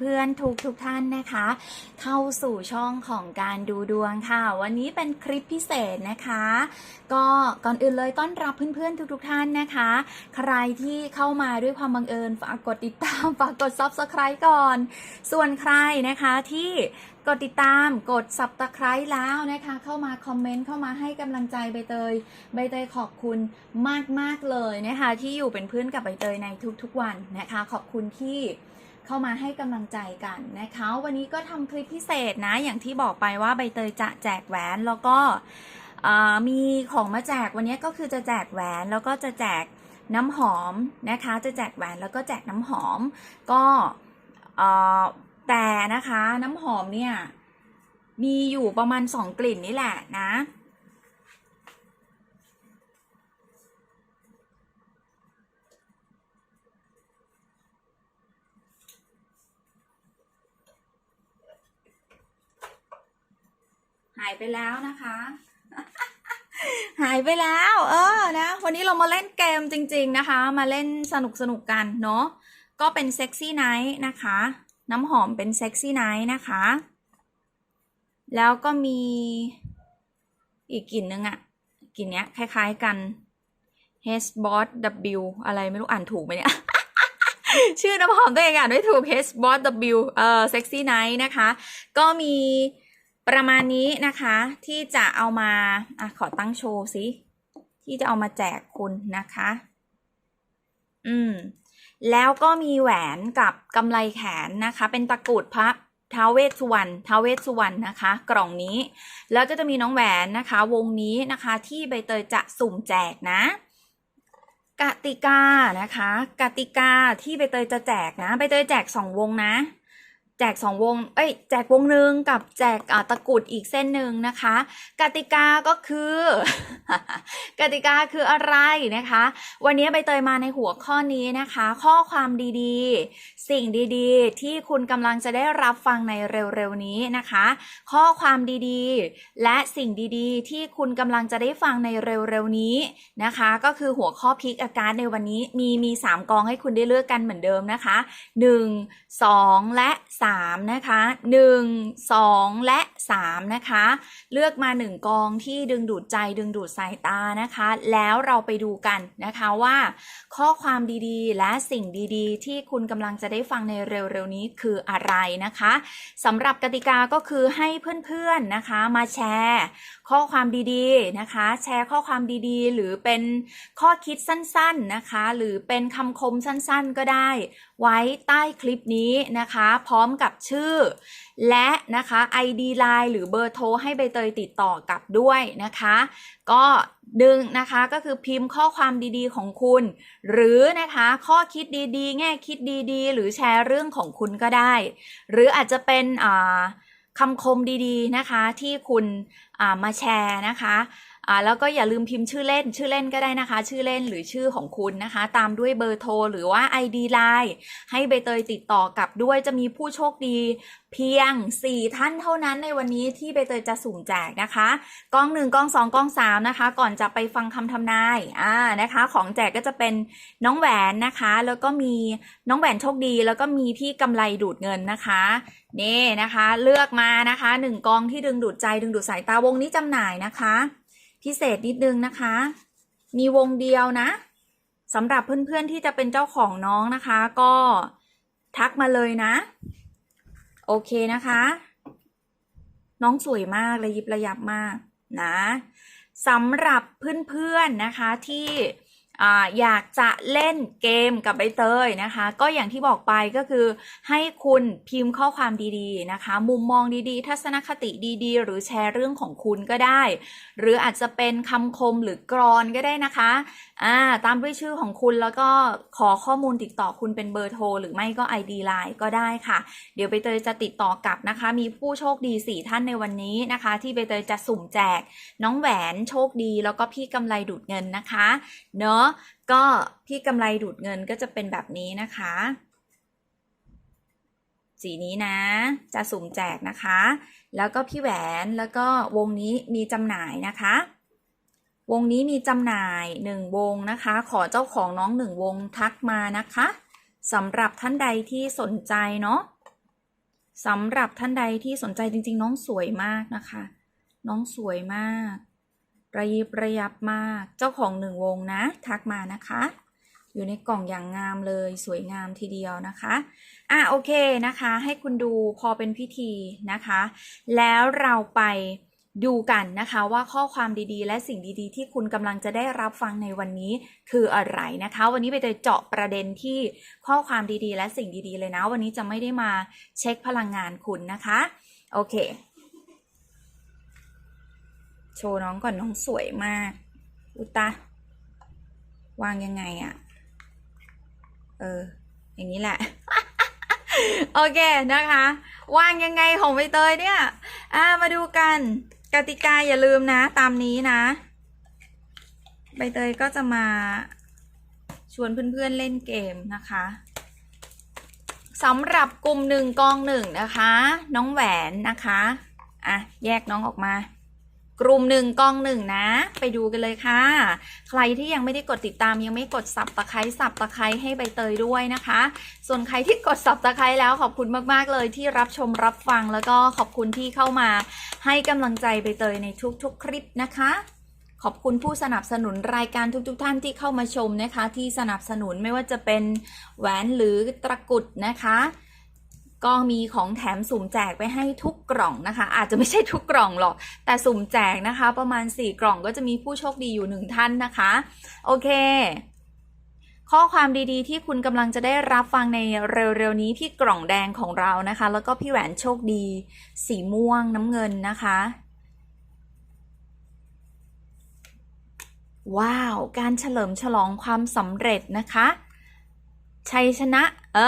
เพื่อนๆทุกทุกท่านนะคะ เข้าสู่ช่องของการดูดวงค่ะ วันนี้เป็นคลิปพิเศษนะคะ ก็ก่อนอื่นเลยต้อนรับเพื่อนๆทุกทุกท่านนะคะ ใครที่เข้ามาด้วยความบังเอิญฝากกดติดตามฝากกด subscribe ก่อน ส่วนใครนะคะที่กดติดตามกด subscribe แล้วนะคะ เข้ามาคอมเมนต์เข้ามาให้กำลังใจใบเตย ใบเตยขอบคุณมากๆเลยนะคะ ที่อยู่เป็นเพื่อนกับใบเตยในทุกๆวันนะคะ ขอบคุณที่ เข้ามาให้กำลังใจกันนะคะ วันนี้ก็ทำคลิปพิเศษนะ อย่างที่บอกไปว่าใบเตยจะแจกแหวนแล้วก็มีของมาแจกวันนี้ก็คือจะแจกแหวนแล้วก็จะแจกน้ำหอมนะคะ จะแจกแหวนแล้วก็แจกน้ำหอม ก็แต่นะคะน้ำหอมเนี่ยมีอยู่ประมาณสองกลิ่นนี่แหละนะายไปแล้วนะคะ หายไปแล้ว เออนะ วันนี้เรามาเล่นเกมจริง ๆนะคะ มาเล่นสนุกสนุกๆกันเนาะก็เป็นเซ็กซี่ไนท์นะคะ น้ำหอมเป็นเซ็กซี่ไนท์นะคะ แล้วก็มีอีกกลิ่นนึงอะกลิ่นเนี้ยคล้าย ๆกัน h e s b o s W อะไรไม่รู้อ่านถูกไหมเนี่ย ชื่อน้ำหอมตัวเองอ่านไม่ถูก h e s b o s W เอ่อ sexy night นะคะ ก็มี ประมาณนี้นะคะที่จะเอามาอะขอตั้งโชว์สิที่จะเอามาแจกคุณนะคะ อืม แล้วก็มีแหวนกับกำไลแขนนะคะ เป็นตะกรุดพระท้าวเวสสุวรรณท้าวเวสสุวรรณนะคะ กล่องนี้ แล้วก็จะมีน้องแหวนนะคะ วงนี้นะคะที่ใบเตยจะสุ่มแจกนะกติกานะคะกติกาที่ใบเตยจะแจกนะใบเตยแจกสองวงนะ แจกสองวง เอ้ย แจกวงหนึ่งกับแจกตะกรุดอีกเส้นหนึ่งนะคะ กติกาก็คือ กติกาคืออะไรนะคะ วันนี้ใบเตยมาในหัวข้อนี้นะคะ ข้อความดีๆ สิ่งดีๆ ที่คุณกำลังจะได้รับฟังในเร็วๆนี้นะคะ ข้อความดีๆ และสิ่งดีๆ ที่คุณกำลังจะได้ฟังในเร็วๆนี้นะคะ ก็คือหัวข้อพิกอาการในวันนี้มีมีสามกองให้คุณได้เลือกกันเหมือนเดิมนะคะ 1 2 และ 3นะคะ 1 2 และ 3 นะคะ เลือกมา 1 กองที่ดึงดูดใจดึงดูดสายตานะคะ แล้วเราไปดูกันนะคะว่า ข้อความดีๆ และสิ่งดีๆ ที่คุณกำลังจะได้ฟังในเร็วๆนี้คืออะไรนะคะสำหรับกติกาก็คือให้เพื่อนๆนะคะมาแชร์ ข้อความดีๆนะคะ แชร์ข้อความดีๆ หรือเป็นข้อคิดสั้นๆนะคะ หรือเป็นคำคมสั้นๆก็ได้ ไว้ใต้คลิปนี้นะคะ พร้อมกับชื่อ และนะคะ ID Line หรือเบอร์โทรให้ใบเตยติดต่อกลับด้วยนะคะ ก็ดึงนะคะก็คือพิมพ์ข้อความดีๆของคุณ หรือนะคะข้อคิดดีๆ แง่คิดดีๆ หรือแชร์เรื่องของคุณก็ได้ หรืออาจจะเป็นอ่า คำคมดีๆนะคะที่คุณมาแชร์นะคะแล้วก็อย่าลืมพิมพ์ชื่อเล่นชื่อเล่นก็ได้นะคะ ชื่อเล่นหรือชื่อของคุณนะคะ ตามด้วยเบอร์โทรหรือว่า ID Line ให้ใบเตยติดต่อกลับด้วยจะมีผู้โชคดี เพียง 4 ท่านเท่านั้นในวันนี้ที่ใบเตยจะสุ่มแจกนะคะกล้อง 1กล้อง 2กล้อง 3 นะคะ ก่อนจะไปฟังคำทำนายอ่านะคะ ของแจกก็จะเป็นน้องแหวนนะคะ แล้วก็มีน้องแหวนโชคดี แล้วก็มีพี่กำไรดูดเงินนะคะ นี่นะคะ เลือกมานะคะหนึ่งกองที่ดึงดูดใจดึงดูดสายตาวงนี้จำหน่ายนะคะ พิเศษนิดนึงนะคะ มีวงเดียวนะสำหรับเพื่อนๆที่จะเป็นเจ้าของน้องนะคะ ก็ทักมาเลยนะ โอเคนะคะ น้องสวยมากเลยยิบระยับมากนะสำหรับเพื่อนๆนะคะที่ อยากจะเล่นเกมกับใบเตยนะคะ ก็อย่างที่บอกไปก็คือ ให้คุณพิมพ์ข้อความดีๆนะคะ มุมมองดีๆ ทัศนคติดีๆ หรือแชร์เรื่องของคุณก็ได้ หรืออาจจะเป็นคำคมหรือกรอนก็ได้นะคะอ่าตามด้วยชื่อของคุณแล้วก็ขอข้อมูลติดต่อคุณเป็นเบอร์โทรหรือไม่ก็ ID Line ก็ได้ค่ะ เดี๋ยวใบเตยจะติดต่อกลับนะคะ มีผู้โชคดี 4 ท่านในวันนี้นะคะ ที่ใบเตยจะสุ่มแจกน้องแหวนโชคดี แล้วก็พี่กำไรดูดเงินนะคะ เนอะก็พี่กำไรดูดเงินก็จะเป็นแบบนี้นะคะ สีนี้นะ จะสุ่มแจกนะคะ แล้วก็พี่แหวนแล้วก็วงนี้มีจำหน่ายนะคะ วงนี้มีจำหน่ายหนึ่งวงนะคะ ขอเจ้าของน้องหนึ่งวงทักมานะคะสำหรับท่านใดที่สนใจเนาะสำหรับท่านใดที่สนใจจริง ๆ น้องสวยมากนะคะ น้องสวยมาก ระยิบระยับมากเจ้าของหนึ่งวงนะ ทักมานะคะ อยู่ในกล่องอย่างงามเลยสวยงามทีเดียวนะคะอะโอเคนะคะ ให้คุณดูพอเป็นพิธีนะคะ แล้วเราไปดูกันนะคะว่าข้อความดีๆ และสิ่งดีๆ ที่คุณกำลังจะได้รับฟังในวันนี้คืออะไรนะคะ วันนี้ไปเตยเจาะประเด็นที่ข้อความดีๆ และสิ่งดีๆ เลยนะ วันนี้จะไม่ได้มาเช็คพลังงานคุณนะคะ โอเค โชว์น้องก่อนน้องสวยมาก อุตะวางยังไงอะเออ อย่างนี้แหละโอเคนะคะ วางยังไงของใบเตยเนี่ย อ่ามาดูกันกติกาอย่าลืมนะ ตามนี้นะ ใบเตยก็จะมาชวนเพื่อนๆเล่นเกมนะคะสำหรับกลุ่มหนึ่งกองหนึ่งนะคะ น้องแหวนนะคะ อะ แยกน้องออกมา กลุ่มหนึ่งกองหนึ่งนะ ไปดูกันเลยค่ะ ใครที่ยังไม่ได้กดติดตามยังไม่กดสับตะไคร้สับตะไคร้ให้ใบเตยด้วยนะคะ ส่วนใครที่กดสับตะไคร้แล้วขอบคุณมากๆเลยที่รับชมรับฟังแล้วก็ขอบคุณที่เข้ามาให้กำลังใจใบเตยในทุกๆ คลิปนะคะขอบคุณผู้สนับสนุนรายการทุกๆท่านที่เข้ามาชมนะคะ ที่สนับสนุนไม่ว่าจะเป็นแหวนหรือตะกุดนะคะ ก็มีของแถมสุ่มแจกไปให้ทุกกล่องนะคะ อาจจะไม่ใช่ทุกกล่องหรอก แต่สุ่มแจกนะคะ ประมาณ 4 กล่องก็จะมีผู้โชคดีอยู่หนึ่งท่านนะคะ โอเค ข้อความดีๆ ที่คุณกำลังจะได้รับฟังในเร็วๆนี้ที่กล่องแดงของเรานะคะ แล้วก็พี่แหวนโชคดี สีม่วงน้ำเงินนะคะ ว้าว การเฉลิมฉลองความสำเร็จนะคะชัยชนะ เอ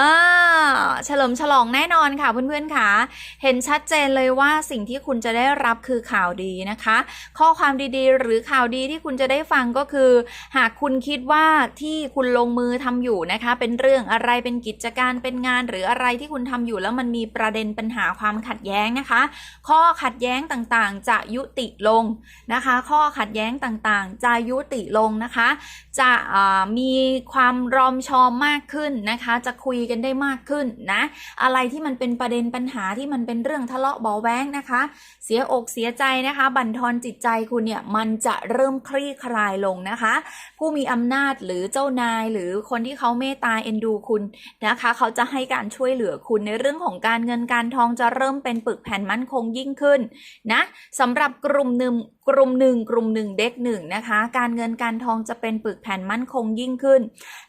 อเฉลิมฉลองแน่นอนค่ะเพื่อนๆค่ะ เห็นชัดเจนเลยว่าสิ่งที่คุณจะได้รับคือข่าวดีนะคะ ข้อความดีๆ หรือข่าวดีที่คุณจะได้ฟังก็คือ หากคุณคิดว่าที่คุณลงมือทำอยู่นะคะ เป็นเรื่องอะไรเป็นกิจการเป็นงานหรืออะไรที่คุณทำอยู่แล้วมันมีประเด็นปัญหาความขัดแย้งนะคะ ข้อขัดแย้งต่างๆ จะยุติลงนะคะ ข้อขัดแย้งต่างๆ จะยุติลงนะคะ จะมีความรอมชอมมากขึ้นนะคะ จะคุยกันได้มากขึ้นนะ อะไรที่มันเป็นประเด็นปัญหาที่มันเป็นเรื่องทะเลาะเบาแว้งนะคะ เสียอกเสียใจนะคะ บั่นทอนจิตใจคุณเนี่ยมันจะเริ่มคลี่คลายลงนะคะ ผู้มีอำนาจหรือเจ้านายหรือคนที่เขาเมตตาเอ็นดูคุณนะคะ เขาจะให้การช่วยเหลือคุณในเรื่องของการเงินการทองจะเริ่มเป็นปึกแผ่นมั่นคงยิ่งขึ้นนะสำหรับกลุ่มหนึ่งกลุ่มหนึ่งกลุ่มหนึ่งเด็กหนึ่งนะคะ การเงินการทองจะเป็นปึกแผ่นมั่นคงยิ่งขึ้น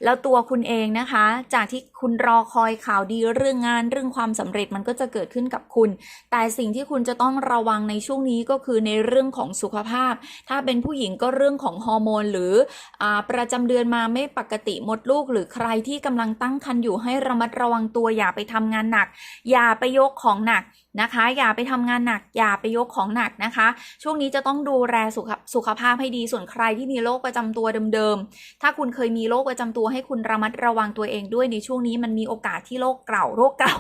แล้วตัวคุณเองนะคะ จากที่คุณรอคอยข่าวดีเรื่องงานเรื่องความสำเร็จมันก็จะเกิดขึ้นกับคุณ แต่สิ่งที่คุณจะต้องระวังในช่วงนี้ก็คือในเรื่องของสุขภาพ ถ้าเป็นผู้หญิงก็เรื่องของฮอร์โมนหรืออประจำเดือนมาไม่ปกติมดลูก หรือใครที่กำลังตั้งครรภ์อยู่ให้ระมัดระวังตัวอย่าไปทำงานหนัก อย่าไปยกของหนัก นะคะ อย่าไปทำงานหนัก อย่าไปยกของหนักนะคะ ช่วงนี้จะต้องดูแลสุขสุขภาพให้ดี ส่วนใครที่มีโรคประจำตัวเดิมๆ ถ้าคุณเคยมีโรคประจำตัวให้คุณระมัดระวังตัวเองด้วยในช่วงนี้มันมีโอกาสที่โรคเก่าโรคเก่า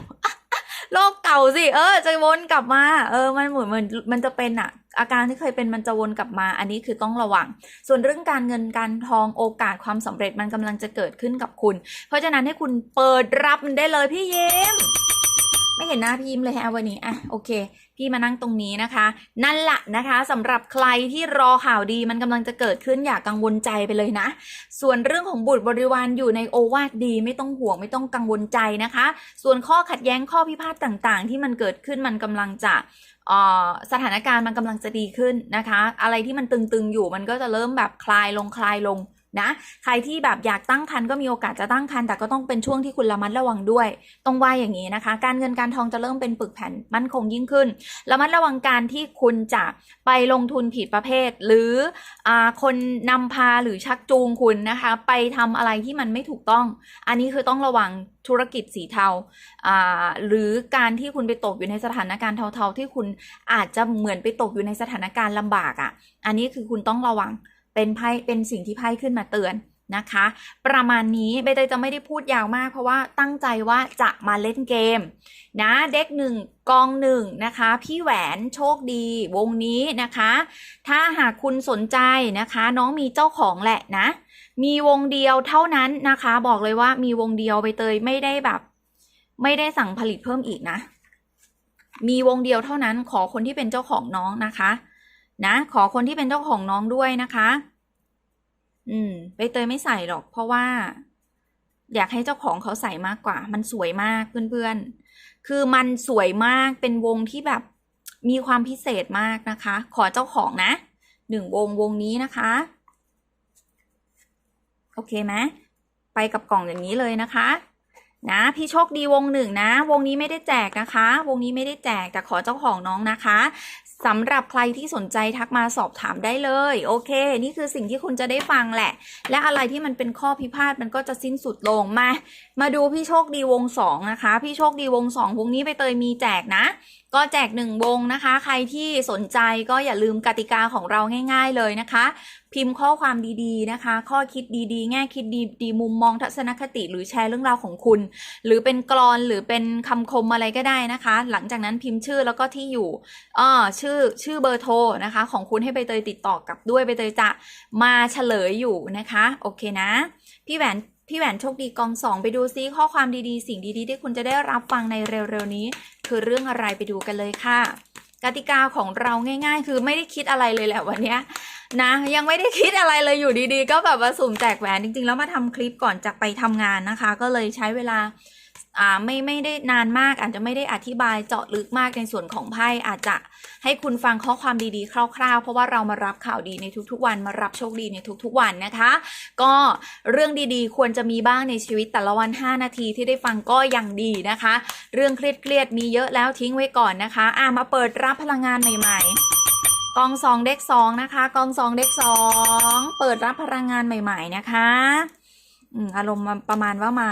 โรคเก่าสิ เออจะวนกลับมา เออ มันเหมือนมันมันจะเป็นอะอาการที่เคยเป็นมันจะวนกลับมา อันนี้คือต้องระวัง ส่วนเรื่องการเงินการทองโอกาสความสำเร็จมันกำลังจะเกิดขึ้นกับคุณ เพราะฉะนั้นให้คุณเปิดรับมันได้เลยพี่ยิ้ม ไม่เห็นหน้าพี่ยิ้มเลยฮะวันนี้อะโอเค พี่มานั่งตรงนี้นะคะ นั่นแหละนะคะสำหรับใครที่รอข่าวดีมันกำลังจะเกิดขึ้นอย่ากังวลใจไปเลยนะ ส่วนเรื่องของบุตรบริวารอยู่ในโอวาทดีไม่ต้องห่วงไม่ต้องกังวลใจนะคะ ส่วนข้อขัดแย้งข้อพิพาทต่างๆ ที่มันเกิดขึ้นมันกำลังจะเอ่อสถานการณ์มันกำลังจะดีขึ้นนะคะ อะไรที่มันตึงๆอยู่มันก็จะเริ่มแบบคลายลงคลายลง นะใครที่แบบอยากตั้งครรภ์ก็มีโอกาสจะตั้งครรภ์แต่ก็ต้องเป็นช่วงที่คุณระมัดระวังด้วยต้องว่าอย่างนี้นะคะ การเงินการทองจะเริ่มเป็นปึกแผ่นมั่นคงยิ่งขึ้นระมัดระวังการที่คุณจะไปลงทุนผิดประเภท หรืออคนนำพาหรือชักจูงคุณนะคะ ไปทำอะไรที่มันไม่ถูกต้อง อันนี้คือต้องระวังธุรกิจสีเทาหรือการที่คุณไปตกอยู่ในสถานการณ์เทาๆ ที่คุณอาจจะเหมือนไปตกอยู่ในสถานการณ์ลำบากอะ่ะ อันนี้คือคุณต้องระวัง เป็นไพ่เป็นสิ่งที่ไพ่ขึ้นมาเตือนนะคะ ประมาณนี้ใบเตยจะไม่ได้พูดยาวมาก เพราะว่าตั้งใจว่าจะมาเล่นเกม นะเด็กหนึ่งกองหนึ่งนะคะ พี่แหวนโชคดีวงนี้นะคะ ถ้าหากคุณสนใจนะคะ น้องมีเจ้าของแหละนะ มีวงเดียวเท่านั้นนะคะ บอกเลยว่ามีวงเดียวใบเตยไม่ได้แบบ ไม่ได้สั่งผลิตเพิ่มอีกนะ มีวงเดียวเท่านั้นขอคนที่เป็นเจ้าของน้องนะคะ นะ ขอคนที่เป็นเจ้าของน้องด้วยนะคะ อืมใบเตยไม่ใส่หรอก เพราะว่า อยากให้เจ้าของเขาใส่มากกว่า มันสวยมากเพื่อนๆ คือมันสวยมากเป็นวงที่แบบมีความพิเศษมากนะคะ ขอเจ้าของนะหนึ่งวงวงนี้นะคะ โอเคไหมไปกับกล่องอย่างนี้เลยนะคะ นะพี่โชคดีวงหนึ่งนะ วงนี้ไม่ได้แจกนะคะ วงนี้ไม่ได้แจกแต่ขอเจ้าของน้องนะคะ สำหรับใครที่สนใจทักมาสอบถามได้เลย โอเค นี่คือสิ่งที่คุณจะได้ฟังแหละ และอะไรที่มันเป็นข้อพิพาทมันก็จะสิ้นสุดลงมา มาดูพี่โชคดีวงสองนะคะ พี่โชคดีวงสองวงนี้ไปเตยมีแจกนะ ก็แจกหนึ่งวงนะคะ ใครที่สนใจก็อย่าลืมกติกาของเราง่าย ๆเลยนะคะ พิมพ์ข้อความดีๆนะคะ ข้อคิดดีๆ แง่คิดดีๆมุมมองทัศนคติหรือแชร์เรื่องราวของคุณ หรือเป็นกรอนหรือเป็นคำคมอะไรก็ได้นะคะ หลังจากนั้นพิมพ์ชื่อแล้วก็ที่อยู่อ่อชื่อชื่อเบอร์โทรนะคะ ของคุณให้ใบเตยติดต่อกลับด้วยใบเตยจะมาเฉลยอยู่นะคะ โอเคนะ พี่แหวน พี่แหวนโชคดีกองสองไปดูซิข้อความดีๆ สิ่งดีๆ ที่คุณจะได้รับฟังในเร็วๆนี้ คือเรื่องอะไรไปดูกันเลยค่ะ กติกาของเราง่าย ๆ คือไม่ได้คิดอะไรเลยแหละวันนี้นะยังไม่ได้คิดอะไรเลยอยู่ดีๆ ก็แบบว่าสุ่มแจกแหวนจริง ๆ แล้วมาทำคลิปก่อนจะไปทำงานนะคะ ก็เลยใช้เวลา อ่าไม่ไม่ได้นานมาก อาจจะไม่ได้อธิบายเจาะลึกมากในส่วนของไพ่อาจจะให้คุณฟังข้อความดีๆ คร่าวๆ เพราะว่าเรามารับข่าวดีในทุกๆ วันมารับโชคดีในทุกๆวันนะคะ ก็เรื่องดีๆ ควรจะมีบ้างในชีวิตแต่ละวัน 5 นาทีที่ได้ฟังก็ยังดีนะคะ เรื่องเครียดๆมีเยอะแล้วทิ้งไว้ก่อนนะคะอ่ามาเปิดรับพลังงานใหม่ ๆกองสองเด็กสองนะคะ กองสองเด็กสองเปิดรับพลังงานใหม่ ๆ นะคะอือารมณ์ประมาณว่ามา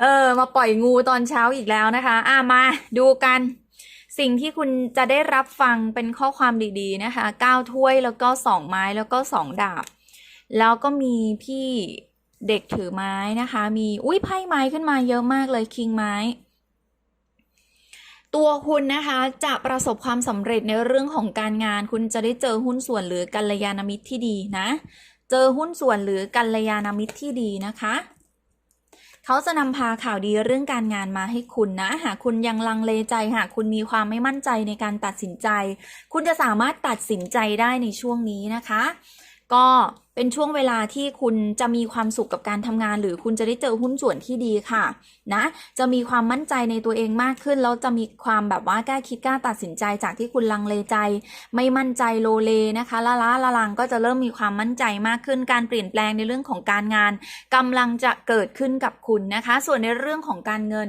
เออ มาปล่อยงูตอนเช้าอีกแล้วนะคะ อ่ามาดูกัน สิ่งที่คุณจะได้รับฟังเป็นข้อความดีๆนะคะเก้าถ้วยแล้วก็สองไม้แล้วก็สองดาบ แล้วก็มีพี่เด็กถือไม้นะคะ มีอุ้ยไพ่ไม้ขึ้นมาเยอะมากเลยคิงไม้ตัวคุณนะคะจะประสบความสำเร็จในเรื่องของการงาน คุณจะได้เจอหุ้นส่วนหรือกัลยาณมิตรที่ดีนะ เจอหุ้นส่วนหรือกัลยาณมิตรที่ดีนะคะ เขาจะนำพาข่าวดีเรื่องการงานมาให้คุณนะ หากคุณยังลังเลใจ หากคุณมีความไม่มั่นใจในการตัดสินใจ คุณจะสามารถตัดสินใจได้ในช่วงนี้นะคะ ก็เป็นช่วงเวลาที่คุณจะมีความสุขกับการทำงาน หรือคุณจะได้เจอหุ้นส่วนที่ดีค่ะนะจะมีความมั่นใจในตัวเองมากขึ้น แล้วจะมีความแบบว่ากล้าคิดกล้าตัดสินใจจากที่คุณลังเลใจ ไม่มั่นใจโลเลนะคะละล้าละลังก็จะเริ่มมีความมั่นใจมากขึ้น การเปลี่ยนแปลงในเรื่องของการงานกำลังจะเกิดขึ้นกับคุณนะคะ ส่วนในเรื่องของการเงิน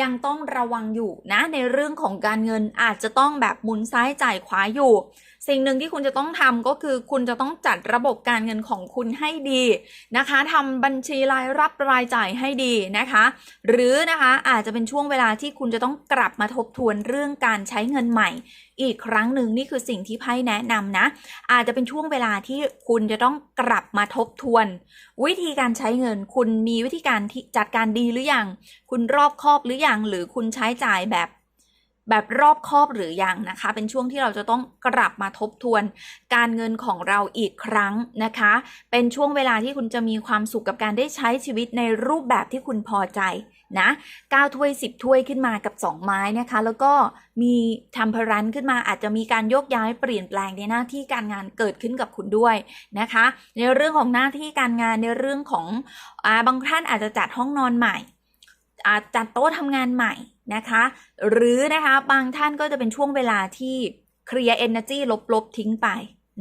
ยังต้องระวังอยู่นะในเรื่องของการเงินอาจจะต้องแบบหมุนซ้ายจ่ายขวาอยู่ สิ่งหนึ่งที่คุณจะต้องทำก็คือคุณจะต้องจัดระบบการเงินของคุณให้ดีนะคะทำบัญชีรายรับรายจ่ายให้ดีนะคะ หรือนะคะอาจจะเป็นช่วงเวลาที่คุณจะต้องกลับมาทบทวนเรื่องการใช้เงินใหม่ อีกครั้งหนึ่งนี่คือสิ่งที่ไพ่แนะนำนะ อาจจะเป็นช่วงเวลาที่คุณจะต้องกลับมาทบทวน วิธีการใช้เงิน คุณมีวิธีการจัดการดีหรือยังคุณรอบคอบหรือยังหรือคุณใช้จ่ายแบบ แบบรอบคอบหรือยังนะคะ เป็นช่วงที่เราจะต้องกลับมาทบทวน การเงินของเราอีกครั้งนะคะ เป็นช่วงเวลาที่คุณจะมีความสุขกับการได้ใช้ชีวิตในรูปแบบที่คุณพอใจนะ9ถ้วย 10 ถ้วยขึ้นมากับ 2 ไม้นะคะ แล้วก็มีทำพรันขึ้นมาอาจจะมีการโยกย้ายเปลี่ยนแปลงในหน้าที่การงานเกิดขึ้นกับคุณด้วยนะคะ ในเรื่องของหน้าที่การงานในเรื่องของอาบางท่านอาจจะจัดห้องนอนใหม่อาจัดโต๊ะทำงานใหม่ นะคะ หรือนะคะบางท่านก็จะเป็นช่วงเวลาที่เคลียร์ energy ลบๆ ทิ้งไป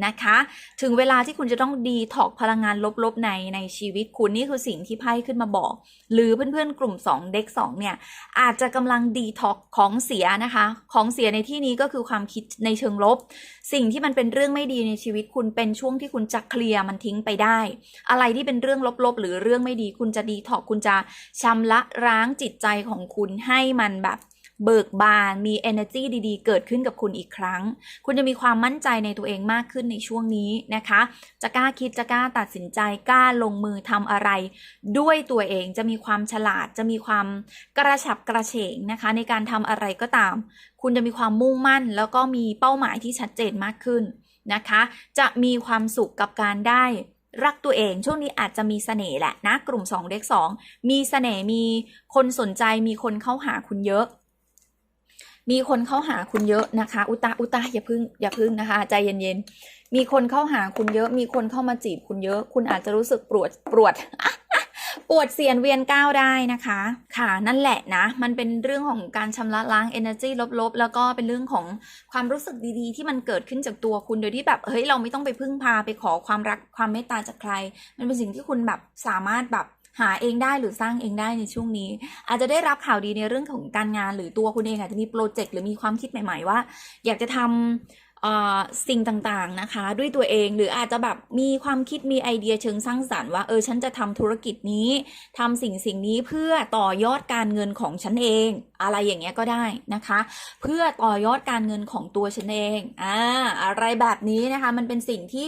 นะคะ ถึงเวลาที่คุณจะต้องดีถอกพลังงานลบๆในในชีวิตคุณนี่คือสิ่งที่ไพ่ขึ้นมาบอก หรือเพื่อนๆกลุ่ม 2 เด็ก 2 เนี่ย อาจจะกำลังดีท็อกของเสียนะคะ ของเสียในที่นี้ก็คือความคิดในเชิงลบ สิ่งที่มันเป็นเรื่องไม่ดีในชีวิตคุณเป็นช่วงที่คุณจะเคลียร์มันทิ้งไปได้ อะไรที่เป็นเรื่องลบๆ หรือเรื่องไม่ดีคุณจะดีท็อกคุณจะชำระร้างจิตใจของคุณให้มันแบบ เบิกบานมี energy ดีๆ เกิดขึ้นกับคุณอีกครั้ง คุณจะมีความมั่นใจในตัวเองมากขึ้นในช่วงนี้นะคะ จะกล้าคิดจะกล้าตัดสินใจกล้าลงมือทำอะไร ด้วยตัวเองจะมีความฉลาด จะมีความกระฉับกระเฉงนะคะ ในการทำอะไรก็ตาม คุณจะมีความมุ่งมั่น แล้วก็มีเป้าหมายที่ชัดเจนมากขึ้นนะคะ จะมีความสุขกับการได้รักตัวเองช่วงนี้อาจจะมีเสน่ห์แหละนะ กลุ่ม2เด็ก2มีเสน่ห์มีคนสนใจมีคนเข้าหาคุณเยอะ มีคนเข้าหาคุณเยอะนะคะ อุตาอุตาอย่าพึ่งอย่าพึ่งนะคะ ใจเย็นๆ มีคนเข้าหาคุณเยอะ มีคนเข้ามาจีบคุณเยอะ คุณอาจจะรู้สึกปวดปวดปวดเสียนเวียนก้าวได้นะคะ ค่ะนั่นแหละนะ มันเป็นเรื่องของการชำระล้าง energy ลบๆ แล้วก็เป็นเรื่องของความรู้สึกดีๆ ที่มันเกิดขึ้นจากตัวคุณโดยที่แบบเฮ้ยเราไม่ต้องไปพึ่งพาไปขอความรักความเมตตาจากใคร มันเป็นสิ่งที่คุณแบบสามารถแบบ หาเองได้หรือสร้างเองได้ในช่วงนี้ อาจจะได้รับข่าวดีในเรื่องของการงาน หรือตัวคุณเองอาจจะมีโปรเจกต์หรือมีความคิดใหม่ ๆ ว่า อยากจะทำเอ่อ สิ่งต่างๆนะคะ ด้วยตัวเองหรืออาจจะแบบมีความคิดมีไอเดียเชิงสร้างสรรค์ว่าเออฉันจะทำธุรกิจนี้ทำสิ่งสิ่งนี้เพื่อต่อยอดการเงินของฉันเอง อะไรอย่างเงี้ยก็ได้นะคะ เพื่อต่อยอดการเงินของตัวฉันเองอ่าอะไรแบบนี้นะคะ มันเป็นสิ่งที่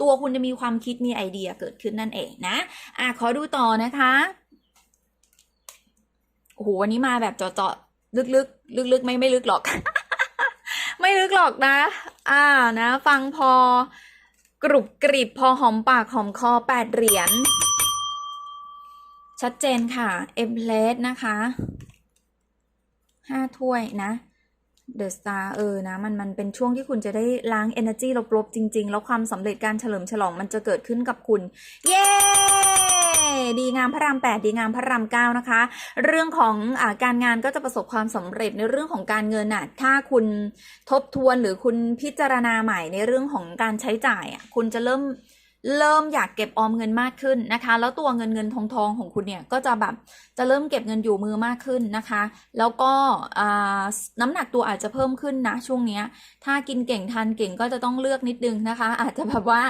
ตัวคุณจะมีความคิดมีไอเดียเกิดขึ้นนั่นเองนะอะขอดูต่อนะคะโอ้โหวันนี้มาแบบเจาะๆลึกๆลึกๆไม่ไม่ลึกหรอก ไม่ลึกหรอกนะ อ่านะ ฟังพอกรุบกริบพอหอมปากหอมคอแปดเหรียญ ชัดเจนค่ะ เอ็มเลสนะคะห้าถ้วยนะ เดอะสตาร์เออนะมันมันเป็นช่วงที่คุณจะได้ล้าง energy ลบๆจริง ๆ แล้วความสำเร็จการเฉลิมฉลองมันจะเกิดขึ้นกับคุณ เย้ ดีงามพระรามแปดดีงามพระรามเก้านะคะ เรื่องของอาการงานก็จะประสบความสำเร็จในเรื่องของการเงินน่ะถ้าคุณทบทวนหรือคุณพิจารณาใหม่ในเรื่องของการใช้จ่ายอะคุณจะเริ่ม เริ่มอยากเก็บออมเงินมากขึ้นนะคะ แล้วตัวเงินเงินทองทองของคุณเนี่ยก็จะแบบจะเริ่มเก็บเงินอยู่มือมากขึ้นนะคะ แล้วก็น้ำหนักตัวอาจจะเพิ่มขึ้นนะช่วงเนี้ย ถ้ากินเก่งทานเก่งก็จะต้องเลือกนิดนึงนะคะ อาจจะแบบว่า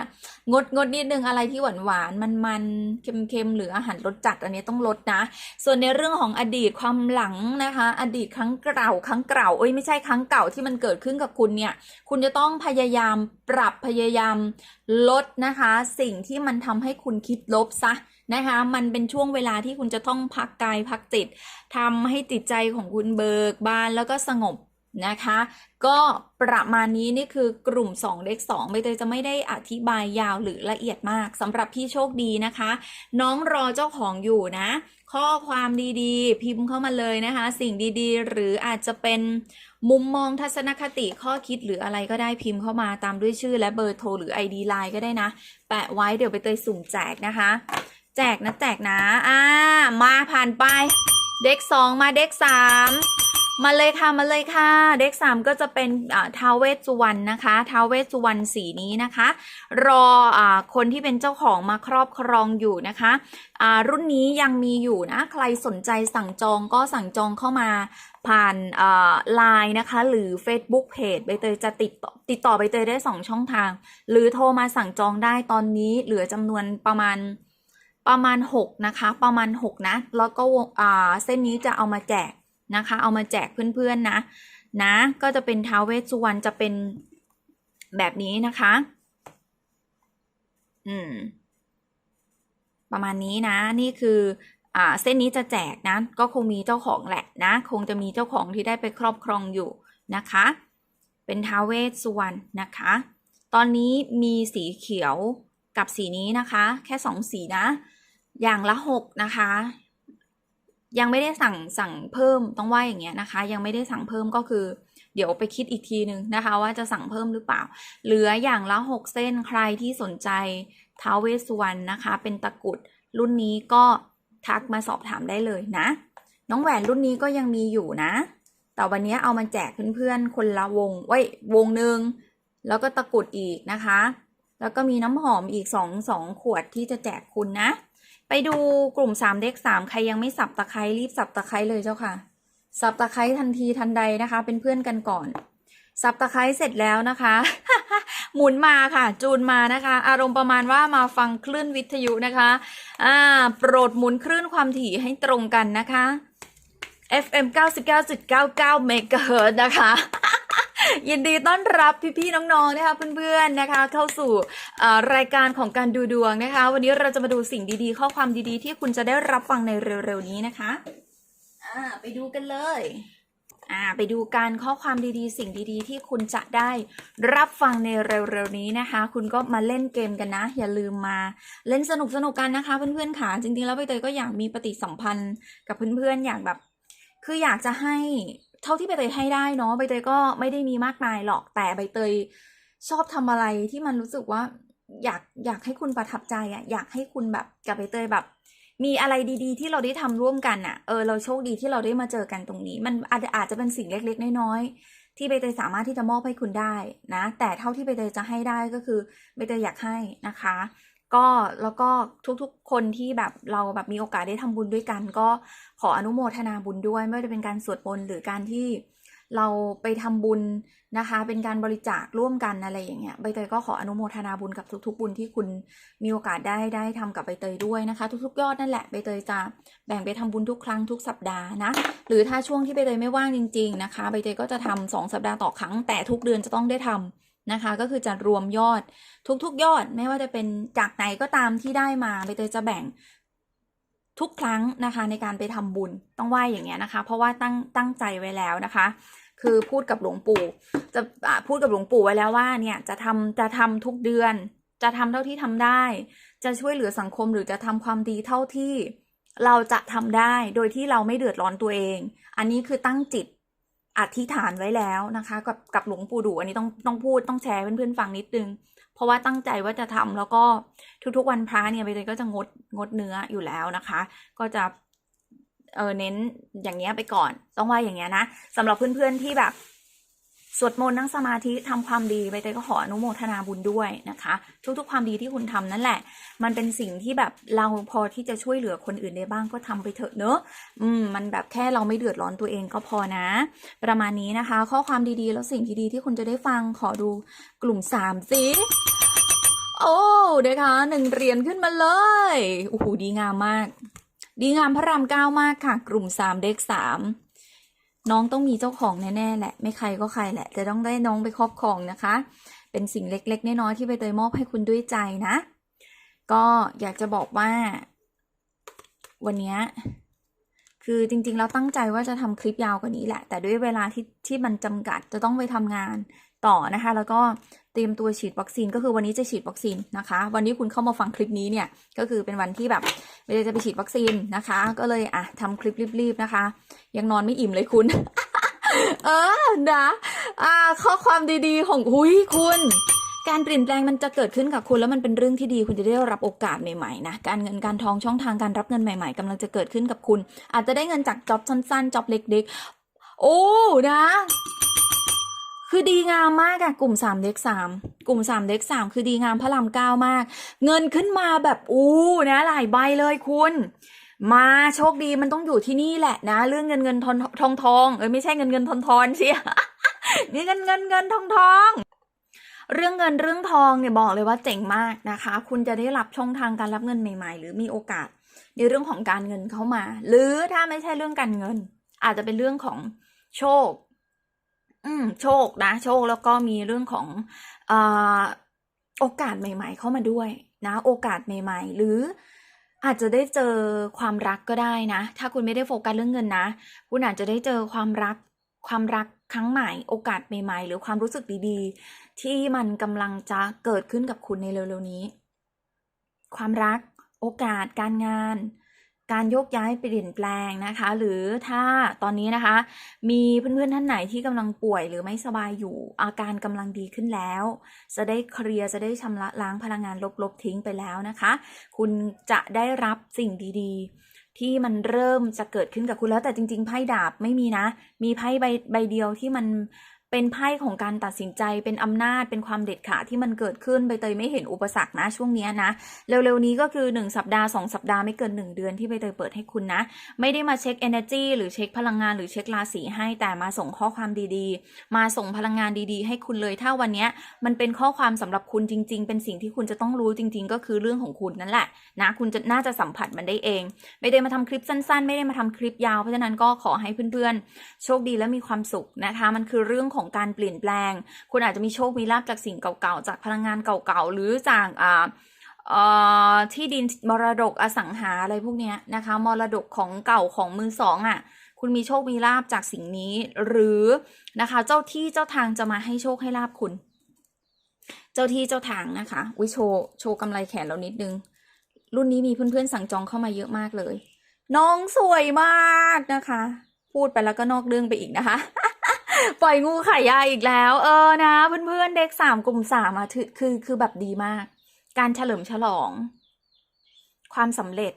งดงดนิดนึงอะไรที่หวานหวานมันมันเค็มเค็มหรืออาหารรสจัดอันนี้ต้องลดนะ ส่วนในเรื่องของอดีตความหลังนะคะ อดีตครั้งเก่าครั้งเก่าเอ้ยไม่ใช่ครั้งเก่าที่มันเกิดขึ้นกับคุณเนี่ย คุณจะต้องพยายามปรับพยายาม ลดนะคะ สิ่งที่มันทำให้คุณคิดลบซะนะคะ มันเป็นช่วงเวลาที่คุณจะต้องพักกายพักจิตทำให้จิตใจของคุณเบิกบานแล้วก็สงบนะคะ ก็ประมาณนี้นี่คือกลุ่ม2เลข2ใบเตยจะไม่ได้อธิบายยาวหรือละเอียดมากสำหรับพี่โชคดีนะคะ น้องรอเจ้าของอยู่นะ ข้อความดีๆ พิมพ์เข้ามาเลยนะคะ สิ่งดีๆ หรืออาจจะเป็นมุมมองทัศนคติข้อคิดหรืออะไรก็ได้พิมพ์เข้ามาตามด้วยชื่อและเบอร์โทรหรือ ID Line ก็ได้นะ แปะไว้เดี๋ยวไปเตยสุ่มแจกนะคะ แจกนะแจกนะ อ่า มาผ่านไป เด็กสองมาเด็กสา มาเลยค่ะมาเลยค่ะ เด็กสามก็จะเป็นท้าวเวสสุวรรณนะคะท้าวเวสสุวรรณสีนี้นะคะ รออคนที่เป็นเจ้าของมาครอบครองอยู่นะคะรุ่นนี้ยังมีอยู่นะใครสนใจสั่งจองก็สั่งจองเข้ามาผ่านไลน์นะคะ หรือ Facebook Page ใบเตยจะติดต่อติดต่อใบเตยได้ 2 ช่องทาง หรือโทรมาสั่งจองได้ตอนนี้เหลือจำนวนประมาณประมาณ 6 นะคะ ประมาณ 6 นะ แล้วก็เส้นนี้จะเอามาแจก นะคะ เอามาแจกเพื่อนๆนะ นะ ก็จะเป็นท้าวเวสสุวรรณจะเป็นแบบนี้นะคะ อืม ประมาณนี้นะ นี่คืออ่าเส้นนี้จะแจกนะ ก็คงมีเจ้าของแหละนะ คงจะมีเจ้าของที่ได้ไปครอบครองอยู่นะคะ เป็นท้าวเวสสุวรรณนะคะ ตอนนี้มีสีเขียวกับสีนี้นะคะ แค่สองสีนะ อย่างละหกนะคะ ยังไม่ได้สั่งสั่งเพิ่มต้องว่าอย่างเงี้ยนะคะ ยังไม่ได้สั่งเพิ่มก็คือ เดี๋ยวไปคิดอีกทีนึงนะคะ ว่าจะสั่งเพิ่มหรือเปล่า เหลืออย่างละหกเส้นใครที่สนใจท้าวเวสสุวรรณนะคะ เป็นตะกุดรุ่นนี้ก็ทักมาสอบถามได้เลยนะ น้องแหวนรุ่นนี้ก็ยังมีอยู่นะ แต่วันนี้เอามาแจกเพื่อนๆคนละวงไว้ยวงหนึ่งแล้วก็ตะกุดอีกนะคะ แล้วก็มีน้ำหอมอีกสองสองขวดที่จะแจกคุณนะ ไปดูกลุ่ม3เด็ก3ใครยังไม่สับตะไคร้รีบสับตะไคร้เลยเจ้าค่ะ สับตะไคร้ทันทีทันใดนะคะ เป็นเพื่อนกันก่อน สับตะไคร้เสร็จแล้วนะคะ หมุนมาค่ะ จูนมานะคะ อารมณ์ประมาณว่ามาฟังคลื่นวิทยุนะคะอ่าโปรดหมุนคลื่นความถี่ให้ตรงกันนะคะ FM 99.99เมกะเฮิรตซ์นะคะ ยินดีต้อนรับพี่ๆน้องๆนะคะเพื่อนๆนะคะ เข้าสู่เอ่อรายการของการดูดวงนะคะ วันนี้เราจะมาดูสิ่งดีๆ ข้อความดีๆ ที่คุณจะได้รับฟังในเร็วๆนี้นะคะอ่าไปดูกันเลยอ่าไปดูการข้อความดีๆ สิ่งดีๆ ที่คุณจะได้รับฟังในเร็วๆนี้นะคะ คุณก็มาเล่นเกมกันนะ อย่าลืมมาเล่นสนุกๆกันนะคะ เพื่อนๆค่ะจริงๆแล้วใบเตยก็อยากมีปฏิสัมพันธ์กับเพื่อนๆอยากแบบ คืออยากจะให้ เท่าที่ใบเตยให้ได้เนาะใบเตยก็ไม่ได้มีมากมายหรอกแต่ใบเตยชอบทำอะไรที่มันรู้สึกว่าอยากอยากให้คุณประทับใจอะอยากให้คุณแบบกับใบเตยแบบ มีอะไรดีๆ ที่เราได้ทำร่วมกันอะเออเราโชคดีที่เราได้มาเจอกันตรงนี้ มันอาจอาจจะเป็นสิ่งเล็กๆน้อยๆที่ใบเตยสามารถที่จะมอบให้คุณได้นะ แต่เท่าที่ใบเตยจะให้ได้ก็คือใบเตยอยากให้นะคะ ก็แล้วก็ทุกๆคนที่แบบเราแบบมีโอกาสได้ทำบุญด้วยกัน ก็ขออนุโมทนาบุญด้วย ไม่ว่าจะเป็นการสวดมนต์หรือการที่เราไปทำบุญนะคะ เป็นการบริจาคร่วมกันอะไรอย่างเงี้ยใบเตยก็ขออนุโมทนาบุญกับทุก ๆ บุญที่คุณมีโอกาสได้ได้ทำกับใบเตยด้วยนะคะ ทุกๆ ยอดนั่นแหละใบเตยจะแบ่งไปทำบุญทุกครั้งทุกสัปดาห์นะหรือถ้าช่วงที่ใบเตยไม่ว่างจริง ๆนะคะใบเตยก็จะทำสองสัปดาห์ต่อครั้งแต่ทุกเดือนจะต้องได้ทำ นะคะ ก็คือจะรวมยอดทุกๆยอดไม่ว่าจะเป็นจากไหนก็ตามที่ได้มาใบเตยจะแบ่งทุกครั้งนะคะในการไปทำบุญต้องไหวอย่างเงี้ยนะคะ เพราะว่าตั้งตั้งใจไว้แล้วนะคะ คือพูดกับหลวงปู่จะพูดกับหลวงปู่ไว้แล้วว่าเนี่ยจะทำจะทำทุกเดือน จะทำเท่าที่ทำได้ จะช่วยเหลือสังคมหรือจะทำความดีเท่าที่เราจะทำได้โดยที่เราไม่เดือดร้อนตัวเอง อันนี้คือตั้งจิต อธิษฐานไว้แล้วนะคะ กับกับหลวงปู่ดูอันนี้ต้องต้องพูดต้องแชร์เพื่อนๆฟังนิดนึง เพราะว่าตั้งใจว่าจะทำแล้วก็ทุกๆวันพระเนี่ยไปเลยก็จะงดงดเนื้ออยู่แล้วนะคะ ก็จะเออเน้นอย่างเงี้ยไปก่อน ต้องว่าอย่างเงี้ยนะสำหรับเพื่อนๆที่แบบ สวดมนต์นั่งสมาธิทำความดีใบเตยก็ขออนุโมทนาบุญด้วยนะคะ ทุกๆ ความดีที่คุณทำนั่นแหละ มันเป็นสิ่งที่แบบเราพอที่จะช่วยเหลือคนอื่นได้บ้างก็ทำไปเถอะเนอะอืมมันแบบแค่เราไม่เดือดร้อนตัวเองก็พอนะ ประมาณนี้นะคะ ข้อความดีๆ แล้วสิ่งดีๆที่คุณจะได้ฟังขอดูกลุ่มสามสิโอ้นะคะหนึ่งเหรียญขึ้นมาเลยโอ้โหดีงามมาก ดีงามพระรามเก้ามากค่ะ กลุ่มสามเด็กสาม น้องต้องมีเจ้าของแน่ๆแหละ ไม่ใครก็ใครแหละ จะต้องได้น้องไปครอบครองนะคะ เป็นสิ่งเล็ก ๆ น้อยๆที่ใบเตยมอบให้คุณด้วยใจนะ ก็อยากจะบอกว่า วันนี้คือจริงๆแล้วตั้งใจว่าจะทำคลิปยาวกว่านี้แหละ แต่ด้วยเวลาที่ที่มันจำกัดจะต้องไปทำงานต่อนะคะ แล้วก็ ตรียมตัวฉีดวัคซีนก็คือวันนี้จะฉีดวัคซีนนะคะ วันนี้คุณเข้ามาฟังคลิปนี้เนี่ยก็คือเป็นวันที่แบบไม่ได้จะไปฉีดวัคซีนนะคะ ก็เลยอะทำคลิปรีบๆนะคะ ยังนอนไม่อิ่มเลยคุณ เออนะอ่าข้อความดีๆของหุยคุณการเปลี่ยนแปลงมันจะเกิดขึ้นกับคุณแล้วมันเป็นเรื่องที่ดีคุณจะได้รับโอกาสใหม่ๆนะการเงินการทองช่องทางการรับเงินใหม่ๆกำลังจะเกิดขึ้นกับคุณ อาจจะได้เงินจากจ็อบสั้นๆจ็อบเล็กๆ โอ้นะ คือดีงามมากอะกลุ่มสามเด็กสามกลุ่มสามเด็กสามคือดีงามพระรามเก้ามาก เงินขึ้นมาแบบอู้นะหลายใบเลยคุณ มาโชคดีมันต้องอยู่ที่นี่แหละนะ เรื่องเงินเงินทองทองทองเออไม่ใช่เงินเงินทอนทอนเชียนี่เงินเงินเงินทองทองเรื่องเงินเรื่องทองเนี่ยบอกเลยว่าเจ๋งมากนะคะ คุณจะได้รับช่องทางการรับเงินใหม่ ๆ หรือมีโอกาสในเรื่องของการเงินเข้ามา หรือถ้าไม่ใช่เรื่องการเงิน อาจจะเป็นเรื่องของโชค อืมโชคนะ โชคแล้วก็มีเรื่องของอโอกาสใหม่ ๆ เข้ามาด้วยนะ โอกาสใหม่ ๆ หรืออาจจะได้เจอความรักก็ได้นะ ถ้าคุณไม่ได้โฟกัสเรื่องเงินนะ คุณอาจจะได้เจอความรัก ความรักครั้งใหม่ โอกาสใหม่ ๆ หรือความรู้สึกดีๆ ที่มันกำลังจะเกิดขึ้นกับคุณในเร็วๆนี้ ความรัก โอกาส การงาน การโยกย้ายเปลี่ยนแปลงนะคะ หรือถ้าตอนนี้นะคะ มีเพื่อนๆท่านไหนที่กำลังป่วยหรือไม่สบายอยู่ อาการกำลังดีขึ้นแล้ว จะได้เคลียร์จะได้ชำระล้างพลังงานลบๆทิ้งไปแล้วนะคะ คุณจะได้รับสิ่งดีๆ ที่มันเริ่มจะเกิดขึ้นกับคุณแล้วแต่จริงๆไพ่ดาบไม่มีนะ มีไพ่ใบใบเดียวที่มัน เป็นไพ่ของการตัดสินใจเป็นอำนาจเป็นความเด็ดขาดที่มันเกิดขึ้นใบเตยไม่เห็นอุปสรรคนะช่วงเนี้ยนะ เร็วๆนี้ก็คือ 1 สัปดาห์ 2 สัปดาห์ไม่เกิน 1 เดือนที่ใบเตยเปิดให้คุณนะ ไม่ได้มาเช็ค energy หรือเช็คพลังงานหรือเช็คราศีให้แต่มาส่งข้อความดีๆ มาส่งพลังงานดีๆ ให้คุณเลยถ้าวันเนี้ยมันเป็นข้อความสำหรับคุณจริง ๆ เป็นสิ่งที่คุณจะต้องรู้จริง ๆ ก็คือเรื่องของคุณนั่นแหละนะคุณจะน่าจะสัมผัสมันได้เอง ไม่ได้มาทำคลิปสั้น ๆ ไม่ได้มาทำคลิปยาวเพราะฉะนั้นก็ขอให้เพื่อนๆโชคดีและมีความสุขนะคะ มันคือเรื่องของของการเปลี่ยนแปลง คุณอาจจะมีโชคมีลาภจากสิ่งเก่าๆ จากพลังงานเก่าๆ หรือจากอ่าที่ดินมรดกอสังหาอะไรพวกเนี้ยนะคะมรดกของเก่าของมือสองอะคุณมีโชคมีลาบจากสิ่งนี้ หรือนะคะเจ้าที่เจ้าทางจะมาให้โชคให้ลาบคุณ เจ้าที่เจ้าทางนะคะวิโชโชว์กำไรแขนเรานิดนึง รุ่นนี้มีเพื่อนๆสั่งจองเข้ามาเยอะมากเลย น้องสวยมากนะคะ พูดไปแล้วก็นอกเรื่องไปอีกนะคะ ปล่อยงูไข่ยาอีกแล้ว เออนะเพื่อนๆเด็กสามกลุ่มสามอะถือคือคือแบบดีมาก การเฉลิมฉลอง ความสำเร็จ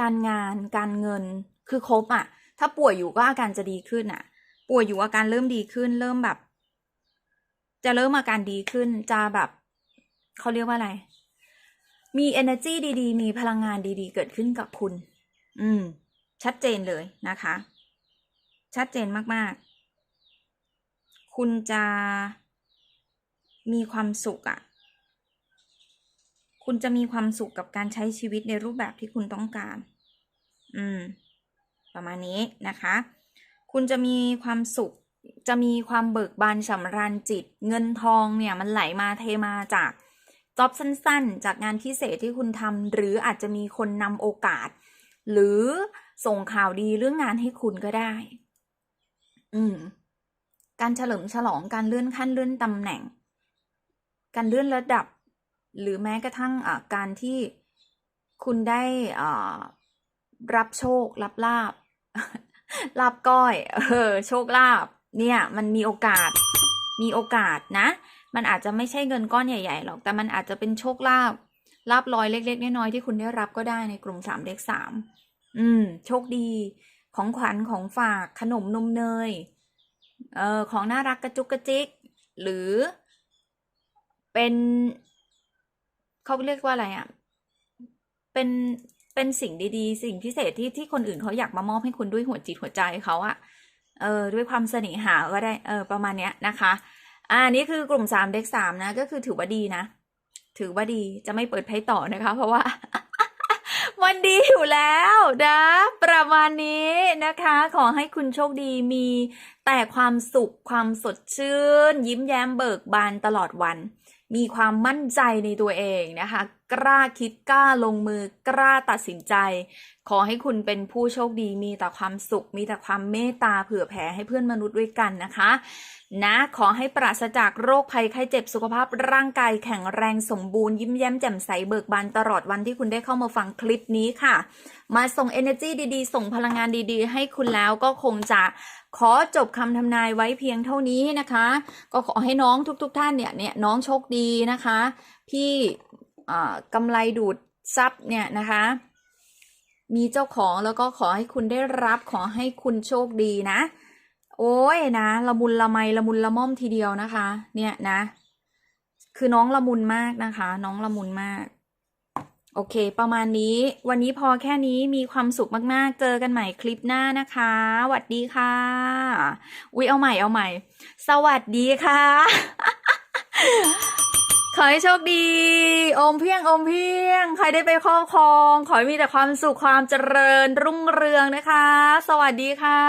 การงาน การเงินคือครบอะถ้าป่วยอยู่ก็อาการจะดีขึ้นอะป่วยอยู่อาการเริ่มดีขึ้น เริ่มแบบ จะเริ่มอาการดีขึ้น จะแบบเขาเรียกว่าอะไร มี energy ดีๆ มีพลังงานดีๆ เกิดขึ้นกับคุณ อืม ชัดเจนเลยนะคะ ชัดเจนมากๆ คุณจะมีความสุขอะ่ะคุณจะมีความสุขกับการใช้ชีวิตในรูปแบบที่คุณต้องการ อืม ประมาณนี้นะคะ คุณจะมีความสุข จะมีความเบิกบานสำราญจิต เงินทองเนี่ยมันไหลมาเทมาจากจ็อบสั้นๆ จากงานพิเศษที่คุณทำหรืออาจจะมีคนนำโอกาส หรือส่งข่าวดีเรื่องงานให้คุณก็ได้ อืม การเฉลิมฉลองการเลื่อนขั้นเลื่อนตำแหน่ง การเลื่อนระดับ หรือแม้กระทั่งการที่คุณได้รับโชครับลาบลาบก้อย เออ โชคลาบ เนี่ย มันมีโอกาส มีโอกาสนะ มันอาจจะไม่ใช่เงินก้อนใหญ่ๆหรอก แต่มันอาจจะเป็นโชคลาบ ลาบลอยเล็กๆน้อยๆที่คุณได้รับก็ได้ในกลุ่มสามเลขสาม อืม โชคดี ของขวัญของฝาก ขนมนมเนย เออของน่ารักกระจุกกระจิก หรือเป็นเขาเรียกว่าอะไรอะ เป็นเป็นสิ่งดีๆ สิ่งพิเศษที่ที่คนอื่นเขาอยากมามอบให้คุณด้วยหัวจิตหัวใจเขาอะเออด้วยความเสน่หาก็ได้เออประมาณเนี้ยนะคะอ่านี่คือกลุ่มสามเด็กสามนะ ก็คือถือว่าดีนะ ถือว่าดีจะไม่เปิดไพ่ต่อนะคะ เพราะว่า มันดีอยู่แล้วนะ ประมาณนี้นะคะ ขอให้คุณโชคดีมีแต่ความสุขความสดชื่น ยิ้มแย้มเบิกบานตลอดวัน มีความมั่นใจในตัวเองนะคะ กล้าคิดกล้าลงมือกล้าตัดสินใจ ขอให้คุณเป็นผู้โชคดีมีแต่ความสุข มีแต่ความเมตตาเผื่อแผ่ให้เพื่อนมนุษย์ด้วยกันนะคะ นะขอให้ปราศจากโรคภัยไข้เจ็บสุขภาพร่างกายแข็งแรงสมบูรณ์ยิ้มแย้มแจ่มใสเบิกบานตลอดวันที่คุณได้เข้ามาฟังคลิปนี้ค่ะ มาส่ง energy ดีๆ ส่งพลังงานดีๆ ให้คุณแล้วก็คงจะขอจบคำทำนายไว้เพียงเท่านี้นะคะ ก็ขอให้น้องทุกๆทท่านเนี่ยเนี่ยน้องโชคดีนะคะ พี่อ่ากำไรดูดซับเนี่ยนะคะมีเจ้าของแล้วก็ขอให้คุณได้รับขอให้คุณโชคดีนะ โอ้ยนะละมุนละไมละมุนละม่อมทีเดียวนะคะ เนี่ยนะ คือน้องละมุนมากนะคะ น้องละมุนมาก โอเค ประมาณนี้ วันนี้พอแค่นี้มีความสุขมากๆ เจอกันใหม่คลิปหน้านะคะสวัสดีค่ะอุ๊ยเอาใหม่เอาใหม่ สวัสดีค่ะ ขอให้โชคดีอมเพียงอมเพียง ใครได้ไปครอบครอง ขอให้มีแต่ความสุขความเจริญรุ่งเรืองนะคะ สวัสดีค่ะ